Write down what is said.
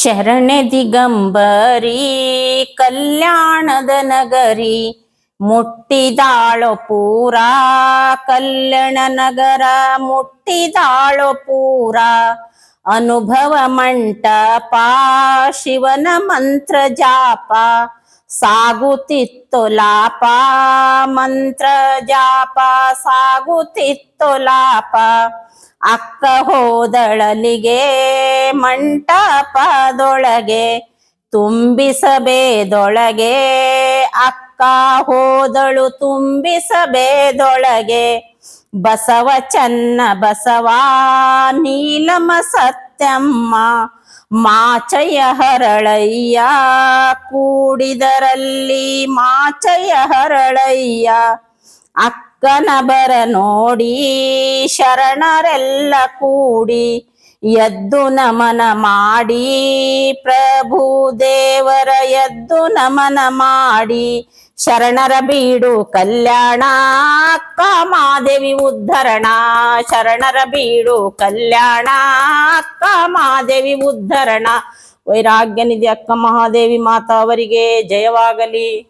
ಶರಣೆ ದಿಗಂಬರಿ, ಕಲ್ಯಾಣದ ನಗರಿ, ಮುಟ್ಟಿದಾಳೋ ಪೂರ, ಕಲ್ಯಾಣ ನಗರ ಮುಟ್ಟಿದಾಳೋ ಪೂರ, ಅನುಭವ ಮಂಟಪ, ಶಿವನ ಮಂತ್ರ ಜಾಪ, ಸಾಗುತ್ತಿತ್ತು ಲಾಪ, ಮಂತ್ರ ಜಾಪ, ಸಾಗುತ್ತಿತ್ತು ಲಾಪ, ಅಕ್ಕ ಹೋದಳಲಿಗೆ ಮಂಟಪದೊಳಗೆ ತುಂಬಿಸಬೇದೊಳಗೆ, ಅಕ್ಕ ಹೋದಳು ತುಂಬಿಸಬೇದೊಳಗೆ ಬಸವ ಚನ್ನ ಬಸವ, ನೀಲಮ ಸತ್ಯಮ್ಮ ಮಾಚಯ ಹರಳಯ್ಯ, ಕೂಡಿದರಲ್ಲಿ ಮಾಚಯ ಹರಳಯ್ಯ, ಅಕ್ಕನ ಬರ ನೋಡಿ ಶರಣರೆಲ್ಲ ಕೂಡಿ ಎದ್ದು ನಮನ ಮಾಡಿ ಪ್ರಭು ದೇವರ ಎದ್ದು ನಮನ ಮಾಡಿ ಶರಣರ ಬೀಡು ಕಲ್ಯಾಣ, ಅಕ್ಕ ಮಾದೇವಿ ಉದ್ಧರಣ, ಶರಣರ ಬೀಡು ಕಲ್ಯಾಣ, ಅಕ್ಕ ಮಾದೇವಿ ಉದ್ಧರಣ. ವೈರಾಗ್ಯನಿಧಿ ಅಕ್ಕ ಮಹಾದೇವಿ ಮಾತಾ ಅವರಿಗೆ ಜಯವಾಗಲಿ.